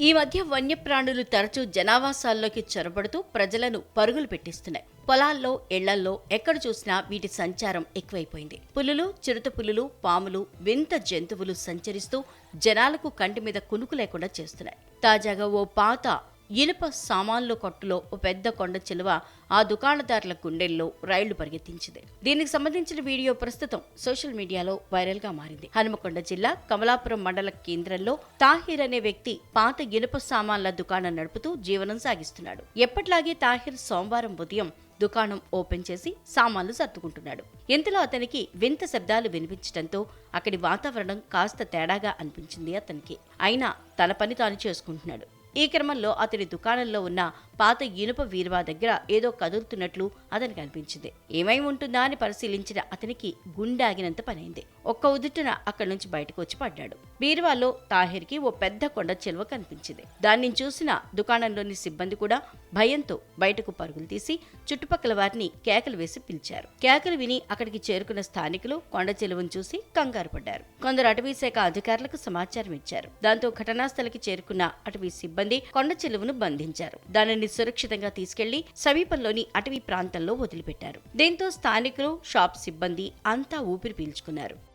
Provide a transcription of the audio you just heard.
ఈ మధ్య వన్యప్రాణులు తరచూ జనావాసాల్లోకి చొరబడుతూ ప్రజలను పరుగులు పెట్టిస్తున్నాయి. పొలాల్లో ఇళ్ళల్లో ఎక్కడ చూసినా వీటి సంచారం ఎక్కువైపోయింది. పులులు చిరుత పులులు పాములు వింత జంతువులు సంచరిస్తూ జనాలకు కంటి మీద కునుకు లేకుండా చేస్తున్నాయి. తాజాగా ఓ పాత ఇనుప సామాన్ల కొట్టులో ఓ పెద్ద కొండ చిలువ ఆ దుకాణదారుల గుండెల్లో రైళ్ళు పరిగెత్తించింది. దీనికి సంబంధించిన వీడియో ప్రస్తుతం సోషల్ మీడియాలో వైరల్గా మారింది. హనుమకొండ జిల్లా కమలాపురం మండల కేంద్రంలో తాహిర్ అనే వ్యక్తి పాత ఇనుప సామాన్ల దుకాణం నడుపుతూ జీవనం సాగిస్తున్నాడు. ఎప్పట్లాగే తాహిర్ సోమవారం ఉదయం దుకాణం ఓపెన్ చేసి సామాన్లు సర్దుకుంటున్నాడు. ఇంతలో అతనికి వింత శబ్దాలు వినిపించడంతో అక్కడి వాతావరణం కాస్త తేడాగా అనిపించింది అతనికి. అయినా తన పని తాను చేసుకుంటున్నాడు. ఈ క్రమంలో అతడి దుకాణంలో ఉన్న పాత ఇనుప వీరువా దగ్గర ఏదో కదులుతున్నట్లు అతనికి అనిపించింది. ఏమై ఉంటుందా అని పరిశీలించిన అతనికి గుండాగినంత పనైంది. ఒక్క ఉదుటిన అక్కడి నుంచి బయటకు వచ్చి పడ్డాడు. బీరువాలో తాహిర్కి ఓ పెద్ద కొండ చిలువ కనిపించింది. దాన్ని చూసిన దుకాణంలోని సిబ్బంది కూడా భయంతో బయటకు పరుగులు తీసి చుట్టుపక్కల వారిని కేకలు వేసి పిలిచారు. కేకలు విని అక్కడికి చేరుకున్న స్థానికులు కొండ చెలువను చూసి కంగారు పడ్డారు. కొందరు అటవీ శాఖ అధికారులకు సమాచారం ఇచ్చారు. దాంతో ఘటనాస్థలికి చేరుకున్న అటవీ సిబ్బంది కొండ చెలువను బంధించారు. దానిని సురక్షితంగా తీసుకెళ్ళి సమీపంలోని అటవీ ప్రాంతంలో వదిలిపెట్టారు. దీంతో స్థానికులు షాప్ సిబ్బంది అంతా ఊపిరి పీల్చుకున్నారు.